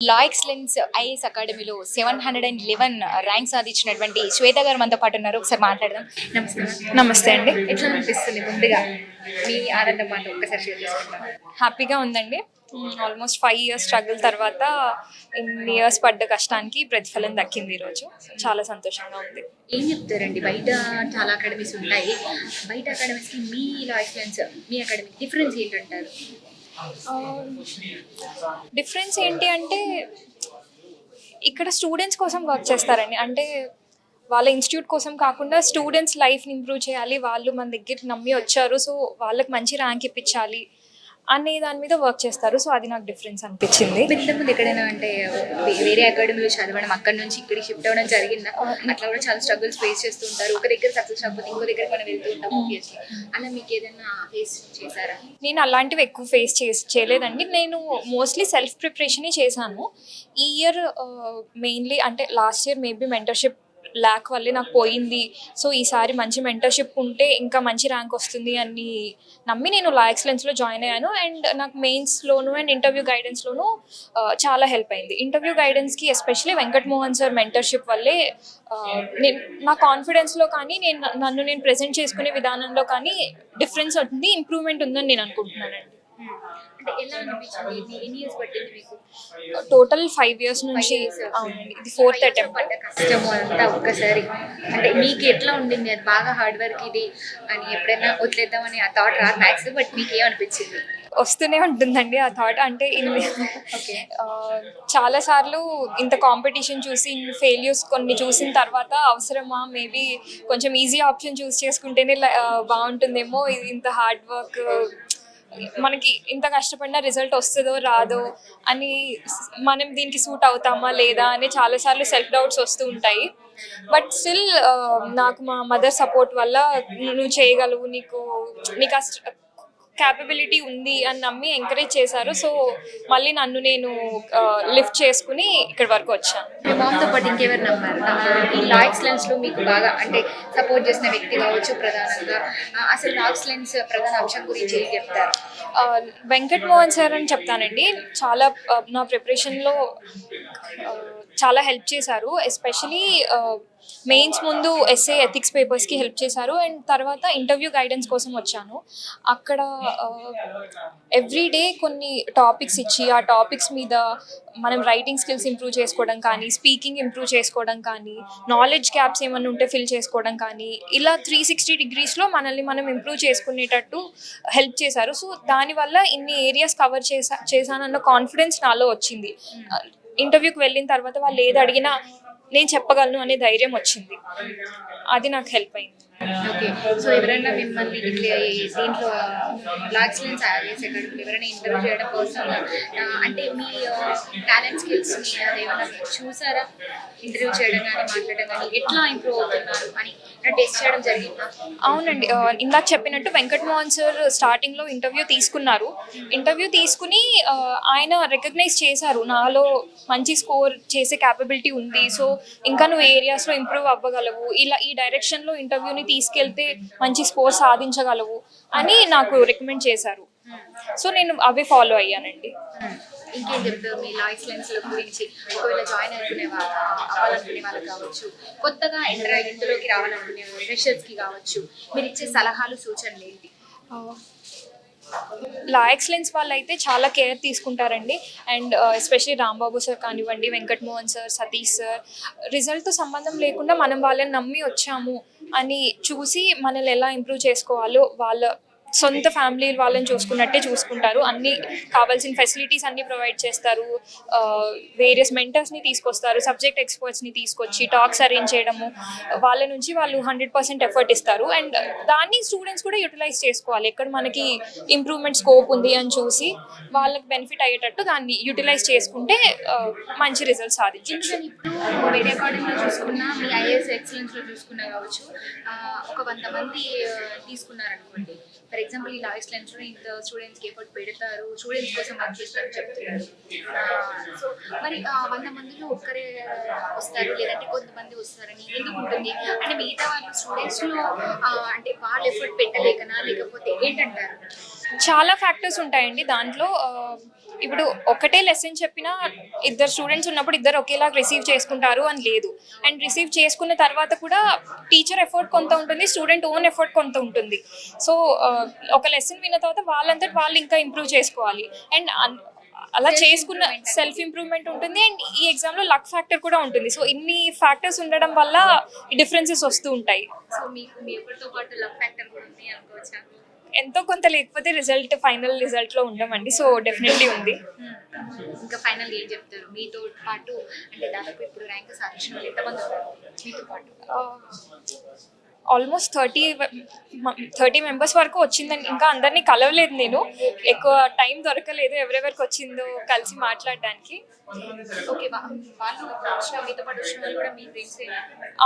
లా excellence IAS అకాడమీలో seven hundred and eleven rank సాధించినటువంటి శ్వేత గారు మనతో పాటు ఉన్నారు. ఒకసారి మాట్లాడదాం. నమస్తే. నమస్తే అండి. ఎట్లా అనిపిస్తుంది ముందుగా మీ ఆనందం మాట ఒక్కసారి షేర్ చేసుకుంటాం హ్యాపీగా ఉందండి. ఆల్మోస్ట్ ఫైవ్ ఇయర్స్ స్ట్రగుల్ తర్వాత ఇన్ని ఇయర్స్ పడ్డ కష్టానికి ప్రతిఫలం దక్కింది ఈరోజు. చాలా సంతోషంగా ఉంది. ఏం చెప్తారండి? బయట చాలా అకాడమీస్ ఉంటాయి. బయట అకాడమీస్కి మీ లా ఎక్సలెన్స్ మీ అకాడమీ డిఫరెన్స్ ఏంటంటారు? డిఫరెన్స్ ఏంటి అంటే ఇక్కడ స్టూడెంట్స్ కోసం వర్క్ చేస్తారండి అంటే వాళ్ళ ఇన్స్టిట్యూట్ కోసం కాకుండా స్టూడెంట్స్ లైఫ్ని ఇంప్రూవ్ చేయాలి. వాళ్ళు మన దగ్గర నమ్మి వచ్చారు. సో వాళ్ళకి మంచి ర్యాంక్ ఇప్పించాలి. అనే దాని మీద వర్క్ చేస్తారు. సో అది నాకు డిఫరెన్స్ అనిపించింది. ఇంతకుముందు ఎక్కడైనా అంటే వేరే అకాడమీలో చదవడం అక్కడ నుంచి ఇక్కడికి షిఫ్ట్ అవ్వడం జరిగిందా? అట్లా కూడా చాలా స్ట్రగుల్స్ ఫేస్ చేస్తూ ఉంటారు. ఒక దగ్గర సక్సెస్ అవ్వకపోతే ఇంకో దగ్గర మనం వెళ్తూ ఉంటాం ఆబ్వియస్లీ అలా మీకు ఏదైనా ఫేస్ చేశారా? నేను అలాంటివి ఎక్కువ ఫేస్ చేసి చేయలేదండి. నేను మోస్ట్లీ సెల్ఫ్ ప్రిపరేషనే చేశాను. ఈ ఇయర్ మెయిన్లీ అంటే last year maybe mentorship lack వల్లే నాకు పోయింది. సో ఈసారి మంచి మెంటర్షిప్ ఉంటే ఇంకా మంచి ర్యాంక్ వస్తుంది అని నమ్మి నేను లా ఎక్సలెన్స్లో జాయిన్ అయ్యాను. అండ్ నాకు మెయిన్స్లోను అండ్ ఇంటర్వ్యూ గైడెన్స్లోను చాలా హెల్ప్ అయింది. Interview గైడెన్స్కి especially Venkat Mohan sir mentorship వల్లే నేను నా కాన్ఫిడెన్స్లో కానీ నేను నన్ను నేను ప్రజెంట్ చేసుకునే విధానంలో కానీ డిఫరెన్స్ ఉంది ఇంప్రూవ్మెంట్ ఉందని నేను అనుకుంటున్నానండి. టోటల్ ఫైవ్ ఇయర్స్ నుంచి. అవునండి ఇది ఫోర్త్ అటెంప్ట్ పడ్డ కష్టము అంతా ఒక్కసారి. అంటే మీకు ఎట్లా ఉండింది? అది బాగా హార్డ్ వర్క్ ఇది అని ఎప్పుడైనా వదిలేద్దామని ఆ థాట్ రాదు మ్యాథ్స్ బట్ మీకు ఏమనిపించింది వస్తూనే ఉంటుందండి ఆ థాట్ అంటే ఇన్ని చాలా సార్లు ఇంత కాంపిటీషన్ చూసి ఫెయిల్యూర్స్ కొన్ని చూసిన తర్వాత అవసరమా? మేబీ కొంచెం ఈజీ ఆప్షన్ చూస్ చేసుకుంటేనే బాగుంటుందేమో? ఇది ఇంత హార్డ్ వర్క్ మనకి ఇంత కష్టపడిన రిజల్ట్ వస్తుందో రాదో అని మనం దీనికి సూట్ అవుతామా లేదా అని చాలాసార్లు సెల్ఫ్ డౌట్స్ వస్తూ ఉంటాయి. బట్ స్టిల్ నాకు మా మదర్ సపోర్ట్ వల్ల నువ్వు చేయగలవు నీకు నీకు క్యాపబిలిటీ ఉంది అని నమ్మి ఎంకరేజ్ చేశారు. సో మళ్ళీ నన్ను నేను లిఫ్ట్ చేసుకుని ఇక్కడ వరకు వచ్చాను. మీ మామ్తో పాటు ఇంకెవరు నమ్మారు? ఈ లా ఎక్సలెన్స్లో మీకు బాగా అంటే సపోర్ట్ చేసిన వ్యక్తి కావచ్చు ప్రధానంగా. అసలు లా ఎక్సలెన్స్ ప్రధాన అంశం గురించి ఏం చెప్తారు? వెంకట్ మోహన్ సార్ అని చెప్తానండి. చాలా నా ప్రిపరేషన్లో చాలా హెల్ప్ చేశారు. ఎస్పెషలీ మెయిన్స్ ముందు ఎస్ఏ ఎథిక్స్ పేపర్స్కి హెల్ప్ చేశారు. అండ్ తర్వాత ఇంటర్వ్యూ గైడెన్స్ కోసం వచ్చాను. అక్కడ ఎవ్రీ డే కొన్ని టాపిక్స్ ఇచ్చి ఆ టాపిక్స్ మీద మనం రైటింగ్ స్కిల్స్ ఇంప్రూవ్ చేసుకోవడం కానీ స్పీకింగ్ ఇంప్రూవ్ చేసుకోవడం కానీ నాలెడ్జ్ గ్యాప్స్ ఏమైనా ఉంటే ఫిల్ చేసుకోవడం కానీ ఇలా త్రీ సిక్స్టీ డిగ్రీస్లో మనల్ని మనం ఇంప్రూవ్ చేసుకునేటట్టు హెల్ప్ చేశారు. సో దానివల్ల ఇన్ని ఏరియాస్ కవర్ చేసా చేశానన్న కాన్ఫిడెన్స్ నాలో వచ్చింది. ఇంటర్వ్యూకి వెళ్ళిన తర్వాత వాళ్ళు ఏది అడిగినా నేను చెప్పగలను అనే ధైర్యం వచ్చింది. అది నాకు హెల్ప్ అయింది. ఓకే. సో ఎవరైనా మిమ్మల్ని ఇట్లా దీంట్లో లా ఎక్సలెన్స్ ఐఏఎస్ అకాడమీలో ఎవరైనా ఇంటర్వ్యూ చేయడం కోసం అంటే మీ టాలెంట్ స్కిల్స్ ఏమైనా చూసారా? ఇంటర్వ్యూ చేయడం కానీ మాట్లాడడం కానీ ఎట్లా ఇంప్రూవ్ అవుతున్నారు? అని టెస్ట్ చేయడం జరిగిందా? అవునండి. ఇందాక చెప్పినట్టు వెంకట్ మోహన్ సార్ స్టార్టింగ్లో ఇంటర్వ్యూ తీసుకున్నారు. ఇంటర్వ్యూ తీసుకుని ఆయన రికగ్నైజ్ చేశారు. నాలో మంచి స్కోర్ చేసే క్యాపబిలిటీ ఉంది. సో ఇంకా నువ్వు ఏరియాస్లో ఇంప్రూవ్ అవ్వగలవు. ఇలా ఈ డైరెక్షన్లో ఇంటర్వ్యూని తీసుకెళ్తే మంచి స్కోర్ సాధించగలవు అని నాకు రికమెండ్ చేశారు. సో నేను అవే ఫాలో అయ్యానండి. ఇంకేం చెప్తారు మీ లా ఎక్సలెన్స్ గురించి. ఒకవేళ జాయిన్ అనుకునే వాళ్ళు అవ్వాలనుకునే వాళ్ళు కావచ్చు. కొత్తగా ఎంటర్ ఇందులోకి రావాలనుకునే ఫ్రెషర్స్కి కావచ్చు. మీరు ఇచ్చే సలహాలు సూచనలు ఏంటి? లా ఎక్సలెన్స్ వాళ్ళు అయితే చాలా కేర్ తీసుకుంటారండి. అండ్ ఎస్పెషలీ రాంబాబు సార్ కానివ్వండి వెంకటమోహన్ సార్ సతీష్ సార్ రిజల్ట్తో సంబంధం లేకుండా మనం వాళ్ళని నమ్మి వచ్చాము అని చూసి మనల్ని ఎలా ఇంప్రూవ్ చేసుకోవాలో వాళ్ళ సొంత ఫ్యామిలీ వాళ్ళని చూసుకున్నట్టే చూసుకుంటారు. అన్ని కావాల్సిన ఫెసిలిటీస్ అన్ని ప్రొవైడ్ చేస్తారు. వేరియస్ మెంటర్స్ని తీసుకొస్తారు సబ్జెక్ట్ ఎక్స్పర్ట్స్ని తీసుకొచ్చి టాక్స్ అరేంజ్ చేయడము వాళ్ళ నుంచి వాళ్ళు హండ్రెడ్ పర్సెంట్ ఎఫర్ట్ ఇస్తారు. అండ్ దాన్ని స్టూడెంట్స్ కూడా యూటిలైజ్ చేసుకోవాలి. ఎక్కడ మనకి ఇంప్రూవ్మెంట్ స్కోప్ ఉంది అని చూసి వాళ్ళకి బెనిఫిట్ అయ్యేటట్టు దాన్ని యూటిలైజ్ చేసుకుంటే మంచి రిజల్ట్స్ సాధించవచ్చు ఎందుకని ఇప్పుడు వేరే అకాడమీలో చూసుకున్నా మీ ఐఏఎస్ ఎక్సలెన్స్లో చూసుకున్నా కావచ్చు ఒక వంద మంది తీసుకున్నారనుకోండి. ఫర్ ఎగ్జాంపుల్ ఈ లాస్ట్ లెన్స్ ఇంత స్టూడెంట్స్కి ఎఫర్ట్ పెడతారు స్టూడెంట్స్ కోసం వర్క్ చేస్తారు చెప్తున్నారు. సో మరి వంద మందిలో ఒక్కరే వస్తారు లేదంటే కొంతమంది వస్తారని ఎందుకు ఉంటుంది? అంటే మిగతా వాళ్ళు స్టూడెంట్స్లో అంటే వాళ్ళు ఎఫర్ట్ పెట్టలేకనా? లేకపోతే ఏంటంటారు? చాలా ఫ్యాక్టర్స్ ఉంటాయండి దాంట్లో. ఇప్పుడు ఒకటే లెసన్ చెప్పినా ఇద్దరు స్టూడెంట్స్ ఉన్నప్పుడు ఇద్దరు ఒకేలా రిసీవ్ చేసుకుంటారు అని లేదు. అండ్ రిసీవ్ చేసుకున్న తర్వాత కూడా టీచర్ ఎఫర్ట్ కొంత ఉంటుంది స్టూడెంట్ ఓన్ ఎఫర్ట్ కొంత ఉంటుంది. సో ఒక లెసన్ విన్న తర్వాత వాళ్ళంతటి వాళ్ళు ఇంకా ఇంప్రూవ్ చేసుకోవాలి. అండ్ అలా చేసుకున్న సెల్ఫ్ ఇంప్రూవ్మెంట్ ఉంటుంది. అండ్ ఈ ఎగ్జామ్లో లక్ ఫ్యాక్టర్ కూడా ఉంటుంది. సో ఇన్ని ఫ్యాక్టర్స్ ఉండడం వల్ల డిఫరెన్సెస్ వస్తూ ఉంటాయి. ఎంతో కొంత లేకపోతే రిజల్ట్ ఫైనల్ రిజల్ట్లో ఉండమండి. సో డెఫినెట్లీ ఉంది. Hmm. ఇంకా ఫైనల్ ఏం చెప్తారు? మీతో పాటు అంటే దాదాపు ఇప్పుడు ర్యాంక్ సాధించిన వాళ్ళు ఎంతమంది ఉన్నారు? మీతో పాటు. ఆల్మోస్ట్ థర్టీ థర్టీ మెంబర్స్ వరకు వచ్చిందండి ఇంకా అందరినీ కలవలేదు నేను. ఎక్కువ టైం దొరకలేదు ఎవరెవరికి వచ్చిందో కలిసి మాట్లాడడానికి.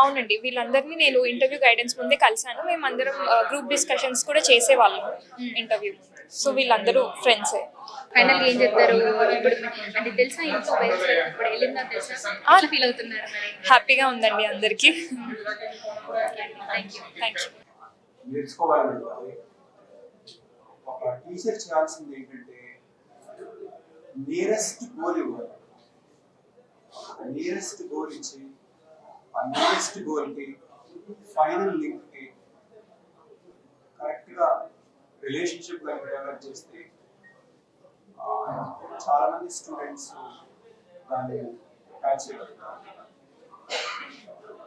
అవునండి వీళ్ళందరినీ నేను ఇంటర్వ్యూ గైడెన్స్ ముందే కలిశాను. మేమందరం గ్రూప్ డిస్కషన్స్ కూడా చేసేవాళ్ళం ఇంటర్వ్యూ. సో వీళ్ళందరూ ఫ్రెండ్సే ఫైనల్ ఏం చెప్తారు ఇప్పుడు అంటే తెలుసా ఇంట్లో పేరెంట్స్ ఇప్పుడు వెళ్ళిందా తెలుసా? ఫీల్ అవుతున్నారు హ్యాపీగా ఉందండి అందరికీ. థ్యాంక్ యూ నేర్చుకోవాలంటే ఒక టీచర్ చేయాల్సింది ఏంటంటే నియరెస్ట్ గోల్ ఇవ్వాలి. నియరెస్ట్ గోల్ ఇచ్చి ఆ నియరెస్ట్ గోల్కి ఫైనల్ లింక్కి కరెక్ట్గా రిలేషన్షిప్ కనుక డెవలప్ చేస్తే చాలా మంది స్టూడెంట్స్ దాన్ని క్యాచ్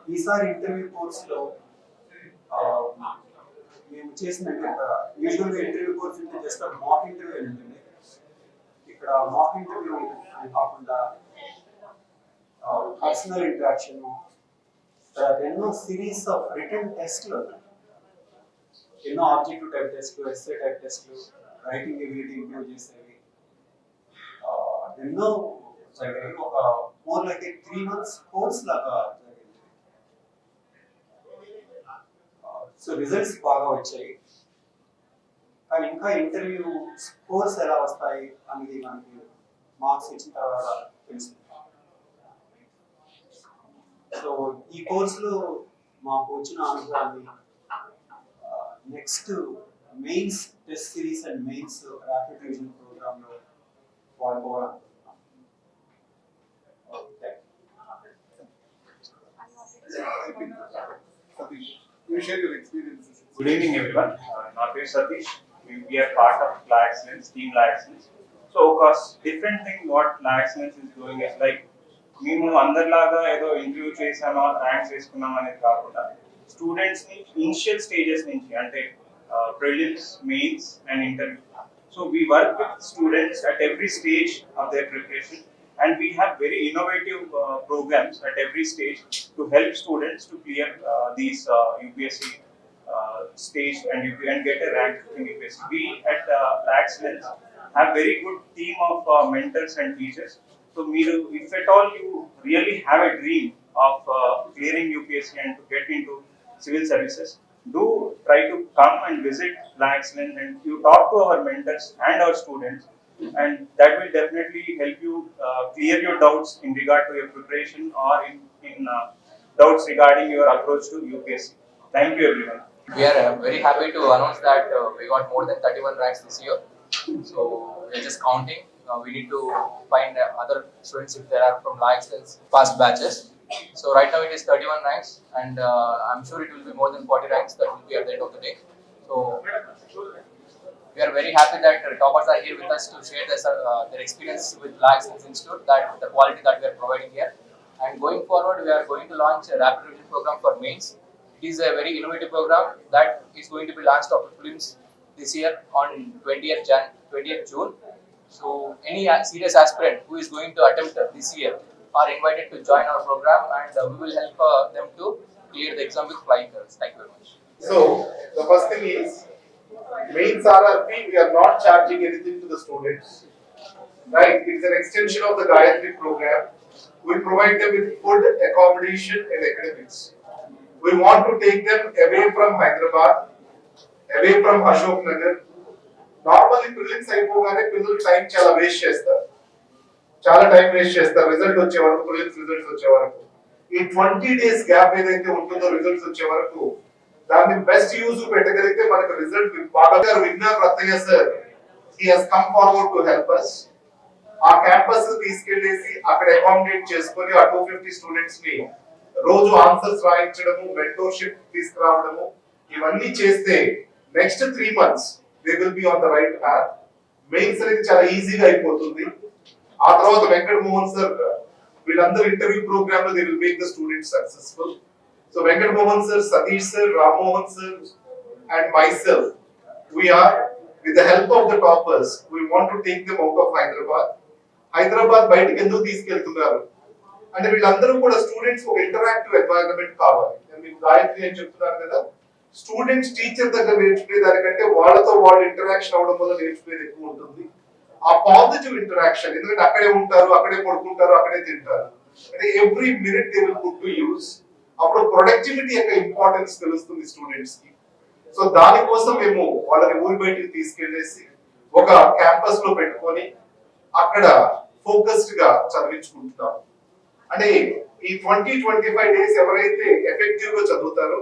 ఈసారి ఇంటర్వ్యూ కోర్సులో ఆ, మేము చేసిన యూజువల్గా ఇంటర్వ్యూ కోర్స్ అంటే జస్ట్ మాక్ ఇంటర్వ్యూ అని ఉంటుంది. ఇక్కడ మాక్ ఇంటర్వ్యూ అని కాకుండా పర్సనల్ ఇంటరాక్షన్ తర్వాత ఎన్నో సిరీస్ ఆఫ్ రిటర్న్ టెస్ట్లు ఎన్నో ఆబ్జెక్టివ్ టైప్ టెస్ట్లు ఎస్ఏ టైప్ టెస్ట్లు రైటింగ్ ఎబిలిటీ ఇంప్రూవ్ చేసేవి ఎన్నో జరిగాయి. ఒక more like three months course లాగా జరిగింది. సో రిజల్ట్స్ బాగా వచ్చాయి. కానీ ఇంకా ఇంటర్వ్యూ స్కోర్స్ ఎలా వస్తాయి అనేది మనకి మార్క్స్ ఇచ్చిన తర్వాత తెలుస్తుంది సో ఈ కోర్సులో మాకు వచ్చిన అనుభవాన్ని next mains test series and mains rapid revision programme లో గుడ్ ఓకే Satish, నా పేరు Satish we part of of La Excellence team La Excellence so ఒక different thing what La Excellence is doing is like మేము అందరిలాగా ఏదో interview చేసామా ranks వేసుకున్నాం అనేది కాకుండా స్టూడెంట్స్ని ఇనిషియల్ స్టేజెస్ నుంచి అంటే prelims mains and interview So we work with students at every stage of their preparation and we have very innovative uh, programs at every stage to help students to clear uh, these uh, UPSC uh, stage and you can get a rank in UPSC. We at uh, excellence have very good team of uh, mentors and teachers. So Miru, if at all you really have a dream of uh, clearing UPSC and to get into civil services, do try to come and visit La Excellence and you talk to our mentors and our students and that will definitely help you uh, clear your doubts in regard to your preparation or in, in uh, doubts regarding your approach to UPSC. Thank you everyone. We are uh, very happy to announce that uh, we got more than 31 ranks this year. So we are just counting. Uh, we need to find uh, other students if there are from La Excellence past batches. So right now it is 31 ranks, and uh, I'm sure it will be more than 40 ranks that will be at the end of the day. So we are very happy that toppers are here with us to share their, uh, their experience with La Excellence Institute, that the quality that we are providing here. And going forward, we are going to launch a rapid revision program for mains. It is a very innovative program that is going to be launched after prelims this year on 20th Jan, 20th June. So any serious aspirant who is going to attempt this year are invited to join our program, and uh, we will help uh, them to clear the exam with flying colors. Thank you very much. So, the first thing is, mains RRP, we are not charging anything to the students. Right, it's an extension of the Gayatri program. We provide them with food, accommodation and academics. We want to take them away from Hyderabad, away from Ashok Nagar normally prelims అయిపోగానే పిల్లలు time చాలా waste చేస్తారు చాలా time waste చేస్తారు result వచ్చే వరకు prelims results వచ్చే వరకు. ఈ ట్వంటీ డేస్ గ్యాప్ ఏదైతే ఉంటుందో రిజల్ట్స్ వచ్చే వరకు దాన్ని బెస్ట్ యూజ్ పెట్టగలిగితే మనకు రిజల్ట్ బాగా గారు Vignan Rattaiah sir he he's come forward to help us ఆ క్యాంపస్ తీసుకెళ్ళేసి అక్కడ అకామిడేట్ చేసుకొని ఆ టూ ఫిఫ్టీ స్టూడెంట్స్ని రోజు ఆన్సర్స్ రాయించడము మెంటోర్షిప్ తీసుకురావడము ఇవన్నీ చేస్తే next three months they will be on the right path mains అనేది చాలా ఈజీగా అయిపోతుంది. ఆ తర్వాత వెంకట మోహన్ సార్ వీళ్ళందరూ ఇంటర్వ్యూ ప్రోగ్రామ్లో they will make the student successful so Venkata Mohan sir Satish sir Rammohan sir and myself we are with the help of the toppers we want to take them out of Hyderabad Hyderabad బయటకు ఎందుకు తీసుకెళ్తున్నారు? అంటే వీళ్ళందరూ కూడా students ఒక interactive environment కావాలి. మీకు గాయత్రి అని చెప్తున్నారు కదా. స్టూడెంట్స్ టీచర్ దగ్గర నేర్చుకునే దానికంటే వాళ్ళతో వాళ్ళు ఇంటరాక్షన్ అవడం వల్ల నేర్చుకునేది ఎక్కువ ఉంటుంది. ఆ పాజిటివ్ ఇంటరాక్షన్ ఎందుకంటే అక్కడే ఉంటారు అక్కడే పడుకుంటారు అక్కడే తింటారు. అంటే every minute they will good to use అప్పుడు ప్రొడక్టివిటీ యొక్క ఇంపార్టెన్స్ తెలుస్తుంది స్టూడెంట్స్కి. సో దానికోసం మేము వాళ్ళని ఊరి బయటికి తీసుకెళ్ళేసి ఒక క్యాంపస్లో పెట్టుకొని అక్కడ ఫోకస్డ్గా చదివించుకుంటున్నాం. అంటే ఈ ట్వంటీ ట్వంటీ ఫైవ్ డేస్ ఎవరైతే ఎఫెక్టివ్గా చదువుతారో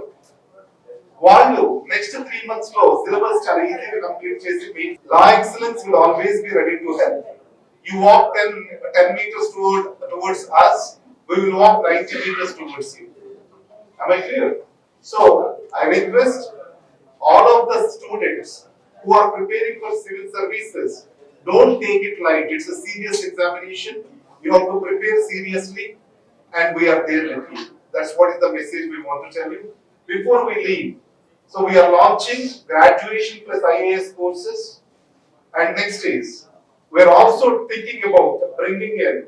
వాళ్ళు నెక్స్ట్ త్రీ మంత్స్ లో సిలబస్ చాలా ఈజీగా కంప్లీట్ చేసి మీ law excellence will always be ready to help you walk ten ten metres toward towards us we will walk 90 meters towards you am i clear so i request all of the students who are preparing for civil services don't take it light it's a serious examination you have to prepare seriously and we are there with you that's what is the message we want to tell you before we leave so we are launching graduation plus ias courses and next is we are also thinking about bringing in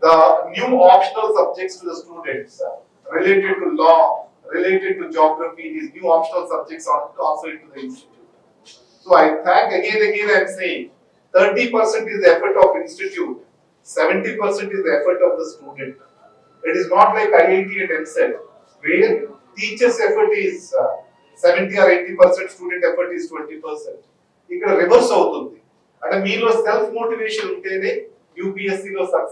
the new optional subjects to the students related to law, related to geography, these new optional subjects are also into the institute. So I thank again, again, I am saying, thirty percent is the effort of institute, seventy percent is the effort of the student. It is not like IIT and MCET, where teachers' effort is uh, seventy or eighty percent student effort is twenty percent ఇక్కడ reverse అవుతుంది. అంటే మీలో self motivation ఉంటేనే యూపీఎస్సీలో success